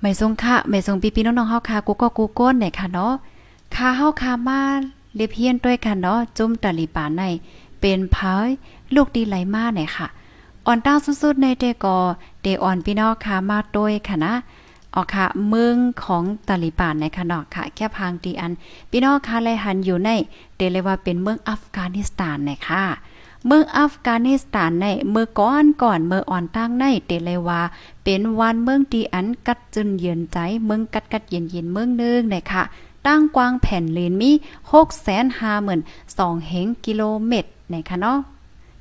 ไม่ทรงค่ะไม่ทรงปีพี่น้องๆเฮาค่ะกูก็กูก้นเนี่ยค่ะเนาะค่ะเฮาค่ะมาเรียบเฮียนด้วยกันเนาะจุ่มตะลีปานใน เป็นพายลูกดีไหลมาเนี่ยค่ะอ่อนต้าสุดๆในเดกอเดอ่อนพี่น้องค่ะมาด้วยค่ะนะออกค่ะเมืองของตาลิบานในค่ะเนาะค่ะ แค่พางตีอัน พี่น้องค่ะไลหันอยู่ในเดเรียว่าเป็นเมืองอัฟกานิสถานเนี่ยค่ะ เมืองอัฟกานิสถานในเมื่อก่อนก่อนเมื่ออ่อนตั้งในเดเลยว่า เป็นวันเมืองตีอันกัดจึนเยือนใจเมืองกัดกัดเย็นเย็นเมืองนึงนี่ยค่ะตั้งกว้างแผ่นเลนมี6แสนห้าหมื่นสองเฮงกิโลเมตรในค่ะเนาะ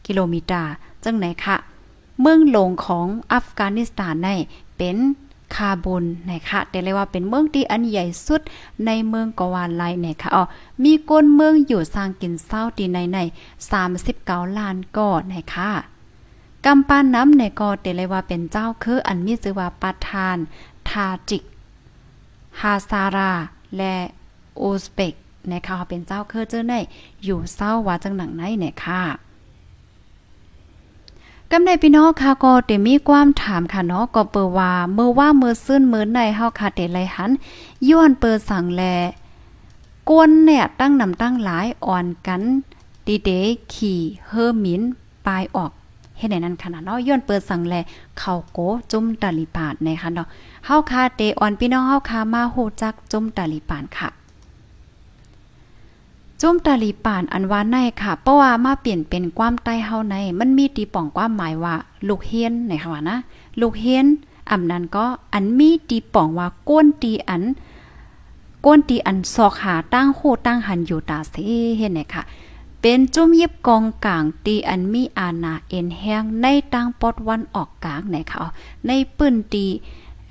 กิโลเมตรจังไหนค่ะเมืองหลวงของอัฟกานิสถานในเป็น คาบุนนะคะแต่เรียกว่าเป็นเมืองที่อันใหญ่สุดในเมืองกวานไลนะคะอ๋อมีก้นเมืองอยู่สร้างกินเศร้าดีในใน39ล้านก่อนะคะกำปานน้ำในก็แต่เรียกว่าเป็นเจ้าคืออันมีชื่อว่าปทาน ทาจิก ฮาซารา และอูซเบกนะคะเขาเป็นเจ้าเคอเจ้าในอยู่เศร้าว่าจังหนังไหนเนี่ยค่ะ กำในพี่น้องค่ะก็เตมีความถามค่ะเนาะก็เปิว่าเมื่อว่าเมื่อซื่นมื้อในเฮาค่ะเตไลหันย้อนเปิดสั่งแลกวนเนี่ยตั้งนำตั้งหลายอ่อนกันดีเดขี่เฮอหมินปลายออกเฮ็ดไหนนั้นขนาดเนาะย้อนเปิดสั่งแลเข้าโกจุ่มตาลิปาดในค่ะเนาะเฮาค่ะเตอ่อนพี่น้องเฮาค่ะมาฮู้จักจุ่มตาลิปานค่ะ จุ่มตาลีป่านอันว่าในค่ะ เพราะว่ามาเปลี่ยนเป็นความใต้เฮาใน มันมีตีป่องความหมายว่า ลูกเฮียนในค่ะว่านะ ลูกเฮียนอำนั้นก็อันมีตีป่องว่าก้นตีอันก้นตีอันซอกหาตั้งโคตั้งหันอยู่ตาเสเห็นไหมค่ะ เป็นจุ่มยิบกองกลางตีอันมีอาณาเอ็นแห้งในตั้งปอดวันออกกลางไหนค่ะในปื้นตี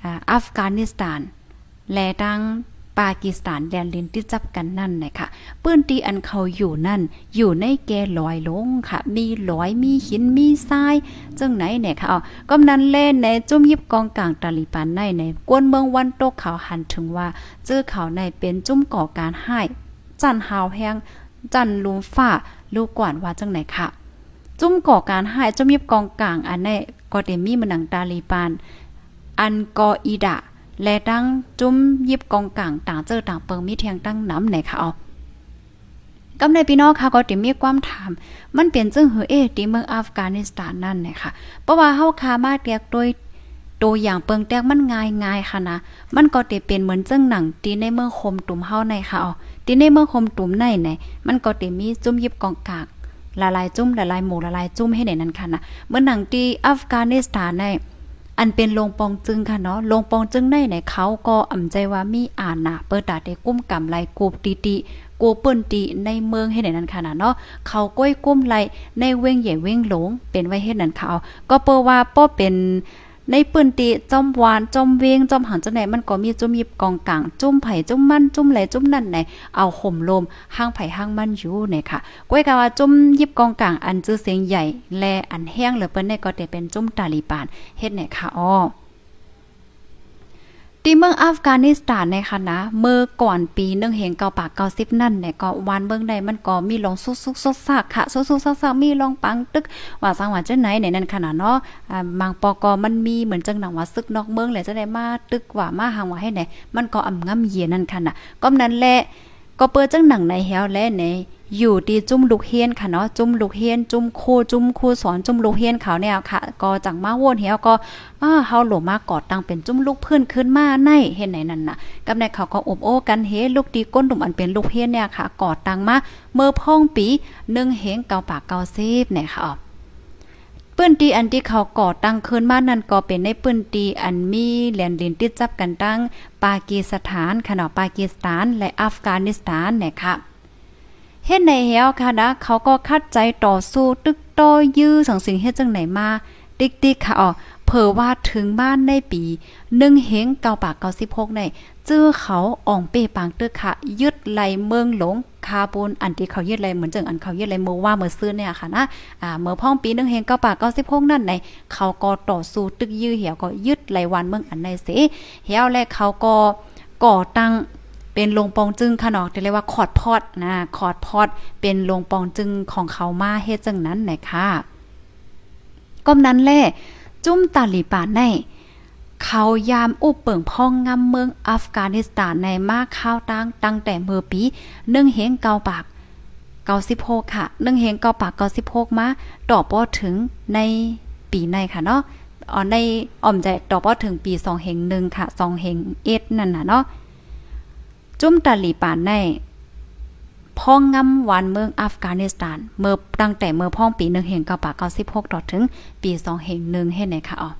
อ่าอัฟกานิสถาน และดัง ปากีสถานแดนลินที่จับกันนั่นนะคะปื้นตีอันเขาอยู่นั่น อยู่ในแกลอยลงค่ะ มีลอยมีหินมีทรายจังไหนเนี่ยค่ะอ๋อกำนันเล่นในจุ่มยิบกองกลางตาลีปานในในกวนเมืองวันโตกเขาหันถึงว่าเจอเขาในเป็นจุ่มก่อการให้จันหาวแห้งจันลุมฟ้าลูกกวนว่าจังไหนค่ะ จุ่มก่อการให้จุ่มยิบกองกลางอันในก็เดมีมันหนังตาลีปานอันกออีดะ และตั้งจุ้มยิบกองกลางต่างเจอต่างเปิงมีเทียงตั้งน้ำไหนค่ะเอากำในพี่น้องค่ะก็ติมีความถาม มันเปลี่ยนจึงหือเอตีเมืองอัฟกานิสถานนั่นเนี่ยค่ะเพราะว่าเฮาคามาเตียกโดยตัวอย่างเปิงแตกมันง่ายง่ายค่ะนะ มันก็ติเป็นเหมือนจึงหนังตีในเมืองคมตุ่มเฮาในค่ะเอาตีในเมืองคมตุ่มในไหนมันก็ติมีจุ้มยิบกองกางละลายจุ้มละลายหมูละลายจุ้มให้ไหนนั่นค่ะนะเมื่อหนังตีอัฟกานิสถานใน อันเป็นโรงปองจึงค่ะเนาะโรงปองจึงในไหนเขาก็อ่ำใจว่ามีอาณาเปิดตาได้กุ้มกำไรกูบตีติกูเปิ้นตีในเมืองให้ไหนนั้นค่ะนะเนาะเขาก้อยกุ้มไหลในเว้งใหญ่เว้งหลงเป็นไว้เฮ็ดนั้นเขาก็เปิว่าป้อเป็น ในปืนตีจอมหวานจอมเวงจอมหันจังไหนมันก็มีจุ่มยิบกองกลางจุ่มไผ่จุ่มมันจุ่มไหลจุ่มนั่นไหนเอาห่มลมห้างไผ่ห้างมันอยู่เนี่ยค่ะก้อยกะว่าจุ่มยิบกองกลางอันจื้อเสียงใหญ่ แลอันแห้งเหลือเปิ้นเนี่ยก็จะเป็นจุ่มตาลีปานเฮ็ดเนี่ยค่ะอ้อ ที่เมืองอัฟกานิสถานในค่ะนะเมื่อก่อนปีหนึ่งเหงเกาปากเกาสิบนั่นเนี่ยก็วันเบิ่งใดมันก็มีลองซุกซุกซกซากค่ะซุกซุกซกซากมีลองปังตึกว่าสังว่าจังไหนในนั้นขนาดเนาะบางปอกอมันมีเหมือนจังหนังว่าซึกนอกเมืองแหละจะได้มาตึกว่ามาหางว่าให้ไหนมันก็อ่ำง่ำเยียนั่นค่ะนะก็นั้นแหละก็เปิดจังหนังในแฮวและใน อยู่ที่จุ่มลูกเฮียนค่ะเนาะจุ่มลูกเฮียนจุ่มครูจุ่มครูสอนจุ่มลูกเฮียนเขาเนี่ยค่ะ ก็จังมาวนเฮียก็อ้าเฮาหลวมากอดตั้งเป็นจุ่มลูกเพื่อนขึ้นมาในเห็นไหนนั่นน่ะกับในเขาก็อบโอ้กันเฮลูกดีก้นดุมอันเป็นลูกเฮียนเนี่ยค่ะกอดตังมาเมื่อพ่องปีหนึ่งเฮงเกาปากเกาซีบเนี่ยค่ะปื้นตีอันที่เขาก่อตั้งขึ้นมานั่นก็เป็นในปื้นตีอันมีแหลนลินติดจับกันตั้งปากีสถานขณะปากีสถานและอัฟกานิสถานนะคะ เฮ็ดในเฮวค่ะนะ เขาก็คัดใจต่อสู้ตึกต่อยื้อสังสิงเฮ็ดจังไหนมา ติ๊กติ๊กค่ะอ๋อเผอว่าถึงบ้านในปีหนึ่งเฮงเกาปากเกาสิบหกในเจอเขาอ่องเปปางตึกค่ะ ยึดไหลเมืองหลงคาบูนอันที่เขายึดไหลเหมือนจังอันเขายึดไหลเมื่อว่าเมื่อซื้อเนี่ยค่ะนะอ่าเมื่อพ่องปีหนึ่งเฮงเกาปากเกาสิบหกนั่นในเขาก็ต่อสู้ตึกยื้อเหี่ยวก็ยึดไหลวันเมืองอันในเสเหี่ยวและเขาก็ก่อตั้ง เป็นโรงปองจึงค่ะเนาะที่เรียกว่าคอร์ดพอดนะคอร์ดพอด เป็นโรงปองจึงของเขามาเฮ็ดจังนั้นนะคะก็นั้นแหละจุ้มตาลีปานในเขายามอุบเปิงพ่องงำเมืองอัฟกานิสถานในมาข้าวตั้งตั้งแต่เมื่อปีนึ่งเฮงเกาปากเกาสิบหกค่ะนึ่งเฮงเกาปากเกาสิบหกมาต่อปอถึงในปีในค่ะเนาะอ๋อในอ่อมใจต่อปอถึงปีสองเฮงหนึ่งค่ะสองเฮงเอ็ดนั่นน่ะเนาะ จุ้มตาลีปานในพ่องงำวันเมืองอัฟกานิสถาน เมื่อตั้งแต่เมื่อพ่องปีหนึ่งเฮงกาปาเกาสิบหกต่อถึง ปีสองเฮงหนึ่งให้ไหนคะอ๋อ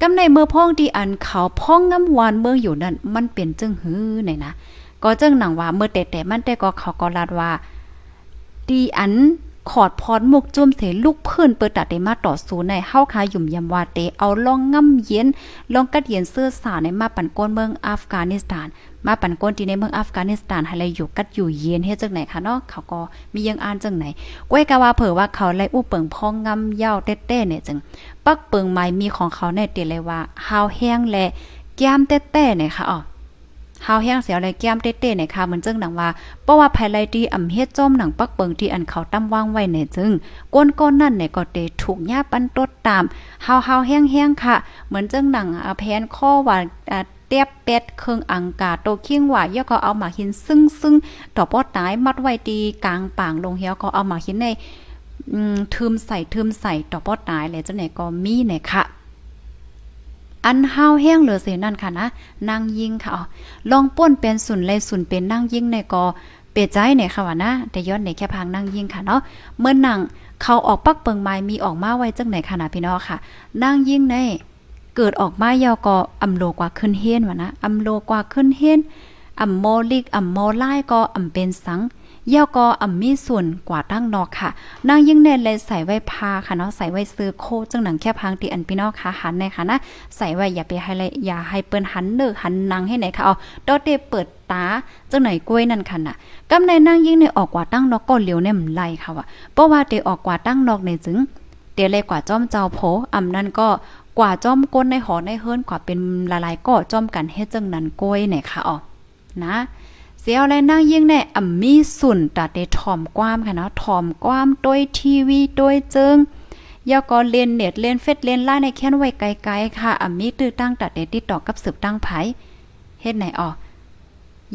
กำในเมื่อพ่องที่อันเขาพ่องงำวานเมืองอยู่นั่นมันเป็นจึงหื้อไหนนะก็จึงหนังว่าเมื่อแต่แต่มันแต่ก็เขาก็ลาดว่าดีอันขอดพรมุกจุ่มเสลูกเพื่อนเปิดตัดได้มาต่อสู้ในเฮาคาหยุ่มยำวาเตเอาลองง่ำเย็นลองกัดเย็นเสื้อสาในมาปั่นก้นเมืองอัฟกานิสถาน มาปั่นก้นที่ในเมืองอัฟกานิสถานให้เลยอยู่กัดอยู่เย็นเฮ็ดจังไหนคะเนาะเขาก็มียังอ่านจังไหนก้วยกะว่าเผอว่าเขาไล่อู้เปิงพองงำยาเต้ๆเนี่ยจึงปักเปิงไม้มีของเขาในเตียเลยว่าฮาวแห้งและแก้มเต้ๆเนี่ยค่ะอ๋อฮาวแห้งเสียวและแก้มเต้ๆเนี่ยค่ะเหมือนจึงหนังว่าเพราะว่าภายไลที่อำเฮ็ดจมหนังปักเปิงที่อันเขาตั้มว่างไว้เนี่ยจึงก้นก้นนั่นเนี่ยก็เตถูกหญ้าปันตดตามฮาวฮาแห้งๆค่ะ เหมือนจึงหนังอแพนข้อว่า เตียบเป็ดเครื่องอังกาโตเคียงว่าย่อก็เอาหมาหินซึ่งซึ่งดอกปอดตายมัดไว้ตีกลางปางลงเหี่ยวก็เอาหมาหินในอืมทึมใส่ทึมใส่ต่อปอดตายเลยจังไหนก็มีเนี่ยค่ะอันห้าวแห้งเหลือเสียนั่นค่ะนะนางยิงค่ะอ๋อลองป้นเป็นสุนเลยสุนเป็นนางยิงในก็เปใจเนี่ยค่ะว่านะแต่ย้อนในแค่พังนางยิงค่ะเนาะเมื่อนังเขาออกปักเปิงไม้มีออกมาไว้จังไหนค่ะนะพี่น้องค่ะนางยิงใน เกิดออกมายาวก็อำโลกว่าขึ้นเฮียนวะนะอำโลกว่าขึ้นเฮียนอำโมลิกอำโมไลก็อำเป็นสังเย่าก็อ่ำมีส่วนกว่าตั้งนอกค่ะนางยิ่งแน่เลยใส่ไว้พาค่ะเนาะใส่ไว้ซื้อโคจังหนังแค่พังตีอันพี่น้องค่ะหันในค่ะนะใส่ไว้อย่าไปให้เลยอย่าให้เปิ้นหันเด้อหันนางให้ไหนค่ะเอาดอเตเปิดตาจังไหนกล้วยนั่นค่ะน่ะกำในนางยิ่งในออกกว่าตั้งนอกก็เหลียวเนี่ยมันไล่ค่ะว่ะเพราะว่าเตออกกว่าตั้งนอกในจึงเตเลยกว่าจ้อมเจ้าโผอำนั่นก็ กว่าจ้อมก้นในหอในเฮิรนกว่าเป็นละลายก็จ้อมกันเฮ็ดจังนั้นกล้วยเนี่ยค่ะอ๋อนะเสียวและนั่งยิ่งแน่อ่ำมีสุนตัดได้ถ่อมกว้ามค่ะเนาะถ่อมกว้ามโดยทีวีโดยเจิงยาก็เล่นเน็ตเล่นเฟซเล่นไลน์ในแค้นไว้ไกลๆค่ะอ่ำมีตื้อตั้งตัดได้ติดต่อกับสืบตั้งไผเฮ็ดไหนอ๋อ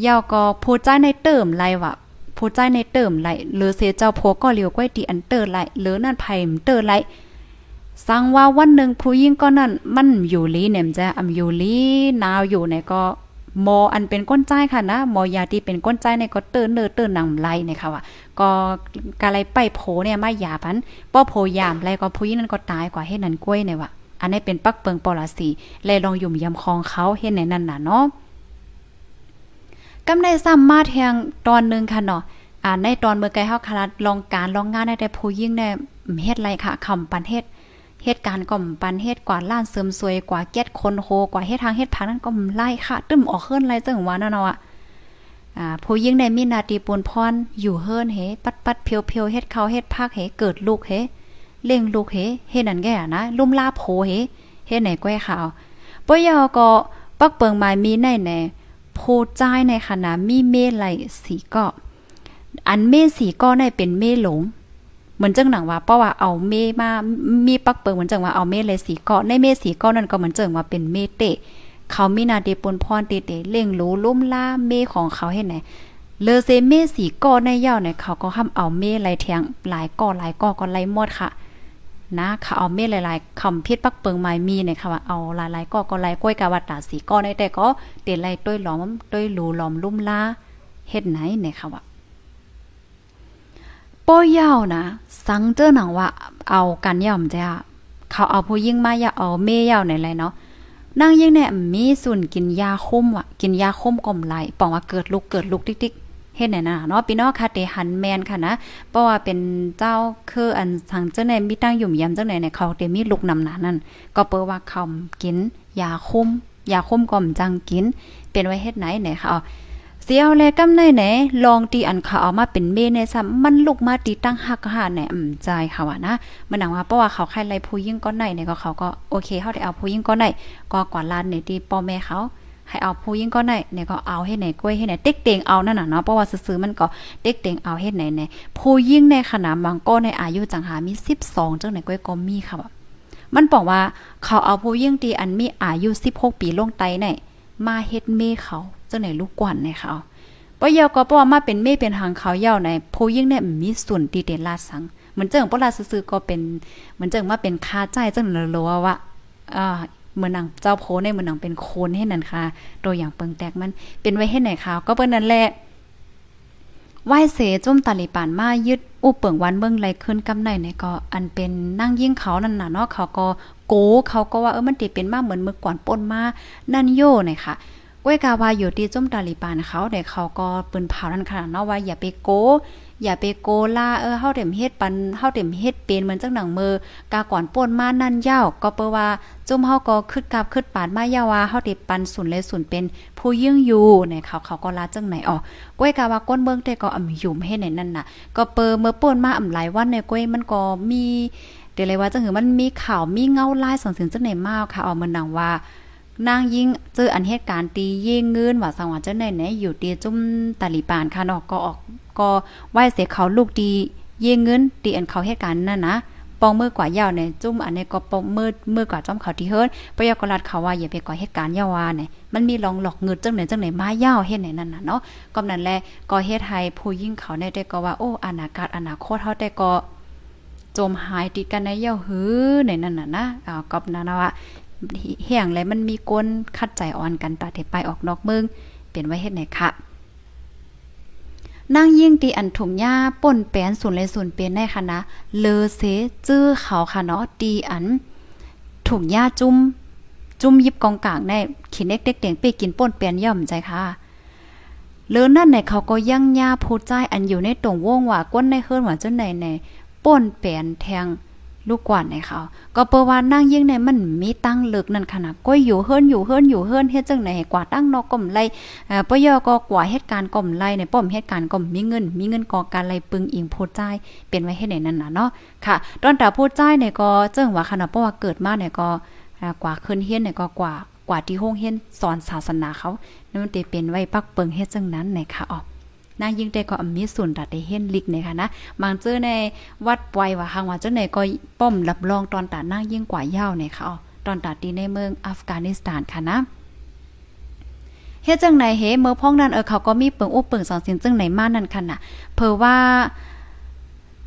ยาก็ผู้ใจในเติมไลว่ะผู้ใจในเติมไลหรือเสียเจ้าโพก็เลียวก้อยตีอันเตอร์ไลหรือนั่นไผมเตอร์ไล สั่งว่าวันหนึ่งผู้หญิงก็นั่นมันอยู่ลีเนี่ยมจะอำอยู่ลีนาวอยู่ไหนก็หมออันเป็นก้นใจค่ะนะหมอยาที่เป็นก้นใจเนี่ยก็เตือนเนอเตือนนำไล่เนี่ยค่ะว่าก็กะไรไปโผเนี่ยมายาพันป้อโผยามไรก็ผู้หญิงนั้นก็ตายกว่าเฮ็ดนั้นกล้วยเนี่ยว่ะอันนี้เป็นปักเปิงปอลาสีเลยลองยุ่มยำคองเขาเฮ็ดในนั้นน่ะเนาะกำได้ซ้ำมาแทงตอนนึงค่ะเนาะอ่าในตอนเมื่อไกลเฮาคลาดลองการลองงานได้แต่ผู้หญิงเนี่ยเฮ็ดไรค่ะคำปันเฮ็ด เหตุการณ์ก็ปันเฮ็ดกว่าล้านเสริมสวยกว่าเก็ดคนโฮกว่าเฮ็ดทางเฮ็ดพังนั้นก็ไล่ค่ะ ตึ้มออกเคลื่อนไล่จังหวะนั่นเนาะอ่าผู้ยิ่งในมีนาตีปูนพรอยู่เฮิรนเฮปัดปัดเพียวเพียวเฮ็ดเขาเฮ็ดภาคเฮเกิดลูกเฮเลี้ยงลูกเฮเฮ็ดนั่นแก่นะลุ่มลาโผเฮเฮ็ดไหนก้อยขาวปยอก็ปักเปิงไม้มีในแน่ผู้จ่ายในขณะมีเมไหลสีก็อันเมสีก็ในเป็นเมหลง เหมือนจังหนังว่าเพราะว่าเอาเมมามีปักเปิงเหมือนจังว่าเอาเมเลยสีเกาะในเมสีเกาะนั่นก็เหมือนจังว่าเป็นเมเตะเขามีนาเดปนพรเตเตเล่งรู้ลุ่มล่าเมของเขาเฮ็ดไหนเลอเซเมสีก่อในยาวเนี่ยเขาก็ห้ามเอาเมไหลแทงหลายก่อหลายก่อก็ไหลหมดค่ะ นะเขาเอาเมหลายๆคำพิษปักเปิงไม้มีเนี่ยค่ะว่าเอาหลายๆก่อก็ไหลก้อยกะวัดตาสีก่อในแต่ก็เตไหลต้วยหลอมต้วยหลูหลอมลุ่มล่าเฮ็ดไหนเนี่ยค่ะว่า ป้อยาวนะสังเจอหนังว่าเอากันย่อมจ้าเขาเอาผู้ยิ่งมาอย่าเอาเมยาวไหนไรเนาะนางยิ่งเนี่ยมีส่วนกินยาคุมว่ะกินยาคุมกลมไหลปองว่าเกิดลูกเกิดลูกติ๊กเฮ็ดไหนน่ะเนาะพี่น้องค่ะเตหันแมนค่ะนะเพราะว่าเป็นเจ้าคืออันสังเจ้าในมีตั้งอยู่ยำเจ้าไหนเนี่ยเขาเตมีลูกนำหนานั่นก็เปิดว่าเขากินยาคุมยาคุมกลมจังกิน เป็นไว้เฮ็ดไหนไหนค่ะ เสียวแลกำในไหนลองตีอันเขาเอามาเป็นเมในซ้ำมันลุกมาตีตั้งหักหาแหนอืมใจค่ะว่านะมันหนังว่าเพราะว่าเขาใครไล่ผู้ยิ่งก้อนไหนเนี่ยก็เขาก็โอเคเขาได้เอาผู้ยิ่งก้อนไหนก็กว่าล้านเนี่ยตีพ่อแม่เขาให้เอาผู้ยิ่งก้อนไหนเนี่ยก็เอาให้ไหนกล้วยให้ไหนเต็กเตงเอานั่นน่ะเนาะเพราะว่าซื้อมันก็เต็กเตงเอาเฮ็ดไหนไหนผู้ยิ่งในขนาดบางก้อนในอายุจังหามี 12จังไหนกล้วยก็มีค่ะแบบมันบอกว่าเขาเอาผู้ยิ่งตีอันมีอายุ 16 ปีลงไตเนี่ย มาเฮ็ดเมเขาเจังไหนลูกกวนในเขาปะเยาก็เพราะว่ามาเป็นเมเป็นหางเขาเย่าในผู้ยิ่งเนี่ยมีส่วนตีเด่นลาสังเหมือนเจิงปลาซื่อก็เป็นเหมือนเจิงมาเป็นคาใจเจังเลยว่าว่าอ่าเหมือนหนังเจ้าโพในเหมือนหนังเป็นโคนให้นั่นค่ะตัวอย่างเปิงแตกมันเป็นไว้ให้ไหนคะก็เปิ้นนั่นแหละไหว้เสจุ่มตาลิปานมายึดอุเปิงวันเบิ่งไรขึ้นกำไหนเนี่ยก็อันเป็นนั่งยิ่งเขานั่นน่ะเนาะเขาก็ โกเขาก็ว่าเออมันติเป็นมาเหมือนมือก่อนป่นมานั่นโย่เนี่ยค่ะก้วยกาวาอยู่ที่จุ่มตาลิปานเขาแต่เขาก็ปืนเผานั่นขนาดเนาะว่าอย่าไปโก อย่าไปโกล่าเออเฮาเต็มเฮ็ดปันเฮาเต็มเฮ็ดเป็นเหมือนจังหนังมือกาก่อนป่นมานั่นยาวก็เปว่าจุ่มเฮาก็คึดกับคึดปาดมายาว่าเฮาได้ปันสุนเลยสุนเป็นผู้ยิ่งอยู่เนี่ยเขาเขาก็ลาจังไหนออกก้วยกาว่าก้นเบิ่งแต่ก็อำยุ่มให้ในนั่นน่ะ ก็เปอเมื่อป่นมาอำหลายวันในก้วยมันก็มี เดี๋ยวเลยว่าจังหือมันมีข่าวมีเงาลายสังสินจังไหนมากค่ะเอาเมือนดังว่านางยิ่งเจออันเหตุการณ์ตีเย่งเงินว่าสังว่าเจ้าไหนไหนอยู่ตีจุ่มตาลีปานค่ะนาะก็ออกก็ไหว้เสียเขาลูกดีเย่งเงินตีอันเขาเหตุการณ์นั่นนะปองมือกว่ายาวเนี่ยจุ่มอันนี้ก็ปองมือมือกว่าจ้อมเขาที่เฮิรนปยากรัดเขาว่าอย่าไปก่อเหตุการณ์ยาวาเนี่ยมันมีลองหลอกเงินจังไหนจังไหนมายาวเฮ็ดไหนนั่นน่ะเนาะก็นั้นแหละก็เฮ็ดให้ผู้ยิ่งเขาได้ได้ก็ว่าโอ้อนาคตอนาคตเฮาได้ก็ จมหายติดกันในเย่าหือในนั่นน่ะนะอ่ากับนานะว่าเฮียงเลยมันมีก้นคัดใจอ่อนกันตัดไปออกนอกเมืองเป็นไว้เฮ็ดไหนคะนั่งยิ่งตีอันถุงหญ้าป่นแปนศูนย์เลยศูนย์เป็นในคณะเลอเซจื้อเขาค่ะเนาะตีอันถุงหญ้าจุ่มจุ่มยิบกองกลางในขินเด็กเด็กเด็กไปกินป่นแปนย่อมใจค่ะเลือนั่นไหนเขาก็ยั่งย่าผู้ใจอันอยู่ในตรงวงว่าก้นในเฮือนว่าจังไหนไหน ป่นแปนแทงลูกกว่าในเขาก็เปว่านั่งยิ่งในมันมีตั้งเลิกนั่นขนาดก้อยู่เฮือนอยู่เฮือนอยู่เฮือนเฮ็ดจังไหนกว่าตั้งนอกก่อมไล่เออปยอก็กว่าเหตุการณ์ก่อมไล่ในป้อมเหตุการณ์ก่อมมีเงิน มีเงินก่อการไล่ปึงอิงผู้ใจเป็นไว้ให้ไหนนั่นน่ะเนาะค่ะ ตอนแต่ผู้ใจเนี่ยก็เจิงว่าขนาดเพราะว่าเกิดมาเนี่ยก็อ่ากว่าขึ้นเฮียนเนี่ยก็กว่ากว่าที่โรงเฮียนสอนศาสนาเขานั่นมันจะเป็นไว้ปักเปิงเฮ็ดจังนั้นไหนค่ะอ๋อ นางยิ่งได้ก็อมีส่วนดัดได้เห็นลิกในค่ะนะบางเจอในวัดปวยว่าหางว่าเจ้าไหนก็ป้อมรับรองตอนตานั่งยิ่งกว่ายาวในค่ะอ๋อตอนตาตีในเมืองอัฟกานิสถานค่ะนะเฮ็ดจังไหนเฮเมื่อพ้องนั้นเออเขาก็มีเปิงอุเปิงสองสินจังไหนมานั่นค่ะน่ะ เพอว่า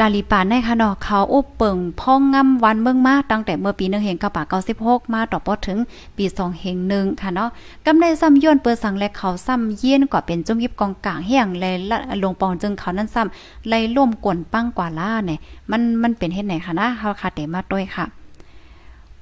ตาลีปานในค่ะเนาะเขาอุบเปิงพ่องงำวันเมืองมาตั้งแต่เมื่อปี1เฮงกับปา96มาต่อปอถึงปี2เฮงหนึ่งค่ะเนาะกำได้ซ้ำย้อนเปิดสังและเขาซ้ำเยี่ยนกว่าเป็นจุ่มยิบกองกลางเฮียงแลลงปองจึงเขานั้นซ้ำไล่ล่มกวนปั้งกว่าล่าเนี่ยมันมันเป็นเฮ็ดไหนค่ะนะเฮาค่ะเตมาด้วยค่ะ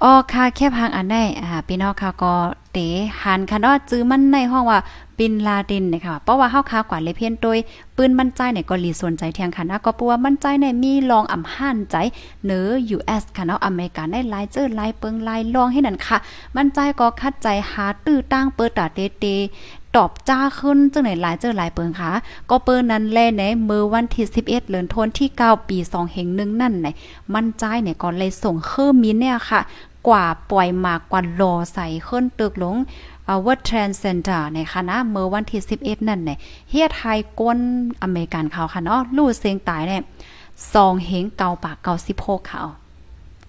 ออค่ะแค่พังอันได้อ่าพี่น้องค่ะก็เตหันค่ะเนาะจื้อมันในห้องว่า บินลาดินนะคะเพราะว่าเฮาค้ากว่าเลยเพียนโดยปืนมั่นใจเนี่ยก็ลีส่วนใจเทียงค่ะนะก็ปัวมั่นใจเนี่ยมีลองอ่ำห่านใจเหนือ US ค่ะเนาะอเมริกาได้หลายเจอหลายเปิงหลายลองให้นั่นค่ะ มั่นใจก็คัดใจหาตื้อตั้งเปิดตาเตเตตอบจ้าขึ้นจังไหนหลายเจอหลายเปิงค่ะ ก็เปิ้นนั้นแลในมือวันที่ 11 เดือนธันวาคมที่ 9 ปี2เฮงหนึ่งนั่นไหนมั่นใจเนี่ยก็เลยส่งเครื่องมินเนี่ยค่ะ กว่าปล่อยมากกว่าโลใส่ขึ้นตึกหลง อ่า World Trade Center ในคณะเมื่อวันที่11 นั่นเนี่ยเฮ็ดไทยก้นอเมริกันเขาค่ะเนาะลู่เสียงตายเนี่ยซองเฮงเกาปากเกา16เขา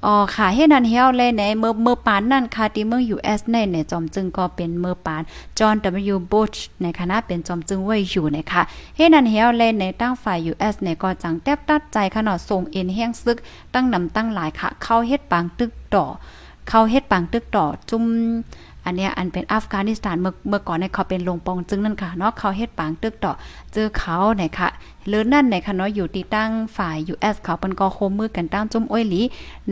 อ๋อค่ะเฮ็ดนั้นเฮียวเลยในเมื่อเมื่อปานนั่นค่ะที่เมือง US ในเนี่ยจอมจึงก็เป็นเมื่อปานจอห์น W Bush ในคณะเป็นจอมจึงไว้อยู่นะคะเฮ็ดนั้นเฮียวเลยในตั้งฝ่าย US เนี่ยก็จังแทบตัดใจขนาดส่งเอ็นแห้งซึก ตั้งนำตั้งหลายค่ะ เข้าเฮ็ดปางตึกต่อ เข้าเฮ็ดปังตึกต่อจุ่ม อันเนี้ยอันเป็นอัฟกานิสถานเมื่อเมื่อก่อนเนี่ยเขาเป็นลงปองจึงนั่นค่ะเนาะเขาเฮ็ดปังตึกต่อเจอเขาเนี่ยค่ะหรือนั่นเนี่ยค่ะเนาะอยู่ที่ตั้งฝ่าย US เขาเป็นก็โคมมือกันตั้งจุ่มอ้อยหลี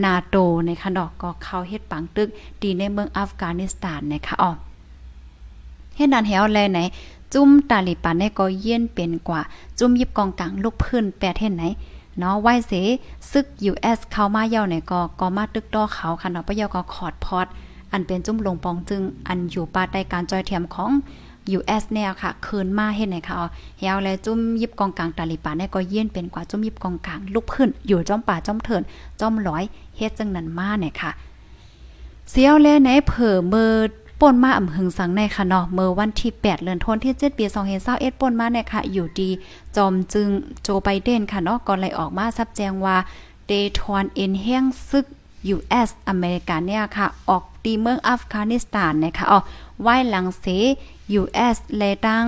นาโตในค่ะเนาะก็เขาเฮ็ดปังตึกดีในเมืองอัฟกานิสถานเนี่ยค่ะอ๋อเฮ็ดนั่นเฮาแลไหนจุ่มตาลิปันเนี่ยก็เยี่ยนเป็นกว่า จุ่มยิบกองกลางลูกพื้นแปดเฮ็ดไหนเนาะไหว้เสซึก US เข้ามาเย่าเนี่ยก็ก็มาตึกต่อเขาค่ะเนาะปะเย่าก็ขอดพอด อันเป็นจุ่มลงปองจึงอันอยู่ปาใต้การจอยเทียมของ US แนวค่ะคืนมาเฮ็ดไหนค่ะอ๋อยาและจุ่มยิบกองกลางตาลิปานเนี่ยก็เยี่ยนเป็นกว่าจุ่มยิบกองกลางลุกขึ้น อยู่จ้อมป่าจ้อมเถินจ้อมร้อยเฮ็ดจังนั้นมาเนี่ยค่ะ เสียวแลในเผอเมิดป่นมาอำหึงสังในค่ะเนาะเมื่อวันที่ 8เดือนธันวาคมที่7ปี2021ป่นมาเนี่ยค่ะ อยู่ดีจอมจึงโจไบเดนค่ะเนาะก่อนไล่ออกมาซับแจงว่าเดทอนเอ็นแห้งซึก US อเมริกาเนี่ยค่ะ ออกตีเมืองอัฟกานิสถานนะคะอ๋อไว้หลังเส US และตั้ง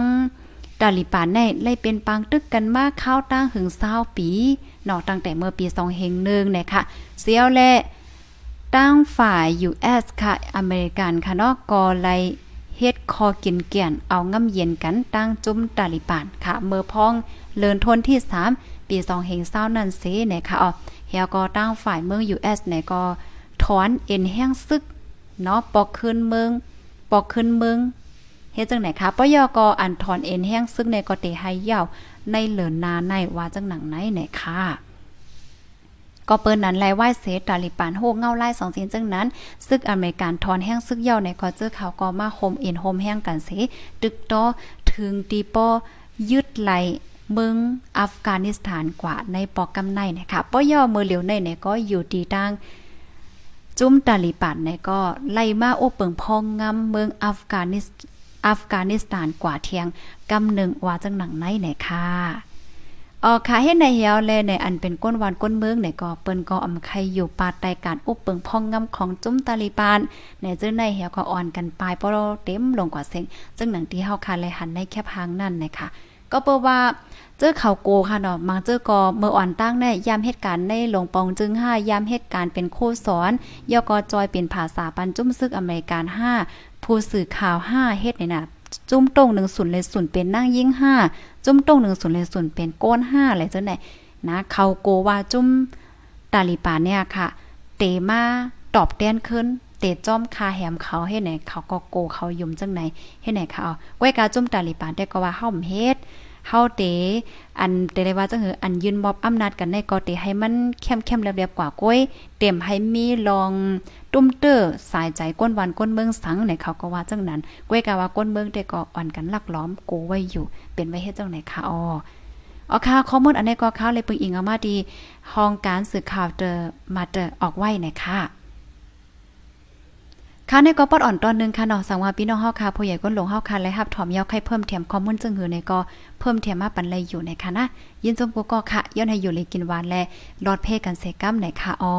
ตาลิบานในเลยเป็นปังตึกกันมากเข้าตั้งถึง20ปีเนาะตั้งแต่เมื่อปี2001นะคะเสียวและตั้งฝ่าย US ค่ะ อเมริกันค่ะเนาะก็เลยเฮ็ดคอกินเกี่ยนเอางำเย็นกันตั้งจุ้มตาลิบานค่ะ เมื่อพ้องเลินทนที่ 3 ปี2เฮงเศร้านั่นเสนะคะอ๋อ เฮียก็ตั้งฝ่ายเมือง US เนี่ยก็ถอนเอ็นแห้งซึกเนาะปอกขึ้นเมืองปอกขึ้นเมืองเฮ็ดจังไหนคะปยกอันถอนเอ็นแห้งซึ่งในก็เตให้ยาวในเหลินนาในว่าจังหนังไหนไหนค่ะ ก็เปิ้นนั้นไล่ไหว้เสตาลิปานโฮกเงาไล่สองเสียนจังนั้น ซึกอเมริกันทอนแห้งซึกเย่าในก็เจอเขาก็มาโฮมเอ็นโฮมแห้งกันเสตึกต่อถึงตีปอยึดไหล เมืองอัฟกานิสถานกว่าในปอกกำในนะคะปอย่อมือเหลียวในเนี่ยก็อยู่ตีตั้งจุ้มตาลีปันเนี่ยก็ไล่มาโอเปิงพองงำเมืองอัฟกานิสอัฟกานิสถานกว่าเทียงกำหนึ่งว่าจังหนังไหนเนี่ยค่ะออค่ะเฮ็ดในเหี่ยวแลในอันเป็นก้นวานก้นเมืองเนี่ยก็เปิ้นก็อำไข่อยู่ปาดใต้การอุปเปิงพองงำของจุ้มตาลีปานในเจ้าในเหี่ยวก็อ่อนกันปลายเพราะเราเต็มลงกว่าเซ็งจึงหนังที่เฮาคาเลยหันในแคบหางนั่นนะคะ ก็เปิ้ว่าเจอเขาโกค่ะเนาะมาเจอกอเมื่ออ่อนตั้งในยามเหตุการณ์ในหลวงปองจึง5ยามเหตุการณ์เป็นโคสอนยกอจอยเป็นภาษาปันจุ้มซึกอเมริกัน5ผู้สื่อข่าว5เฮ็ดนี่น่ะจุ้มตรง10เลย0เป็นนั่งยิ่ง5จุ้มตรง10เลย0เป็นโก้น5อะไรจังได๋นะเขาโกว่าจุ้มตาลีปานเนี่ยค่ะ เตมาตอบแต้นขึ้น เตจ้อมคาแหมเขาเฮ็ดไหนเขาก็โกเขายุ่มจังไหนเฮ็ดไหนเขาเอาไว้กาจุ้มตาลีปานได้ก็ว่าเฮาเฮ็ดเฮาเตอันเตได้ว่าจังหืออันยืนมอบอำนาจกันในก็เตให้มันเข้มๆเรียบๆกว่าก้อยเต็มให้มีลองตุ้มเตอร์สายใจก้นวันก้นเมืองสังในเขาก็ว่าจังนั้นก้อยก็ว่าก้นเมืองแต่ก็อ่อนกันลักล้อมโกไว้อยู่ เป็นไว้เฮ็ดจังไหนคะอ๋ออ๋อค่ะข้อมูลอันนี้ก็ข่าวเลยปึงอิงเอามาดีห้องการสื่อข่าวเตอมาเตอออกไว้นะคะ ค่ะในก็ปอดอ่อนตอนนึงค่ะเนาะสังว่าพี่น้องเฮาค่ะผู้ใหญ่ก้นหลวงเฮาค่ะและรับถอมยาวไข่เพิ่มเทียมข้อมูลจึงหือในก็เพิ่มเทียมมาปันเลยอยู่ในค่ะนะยินจมกูก็ค่ะย้อนให้อยู่เลยกินหวานและรอดเพกันเซกัมในค่ะออ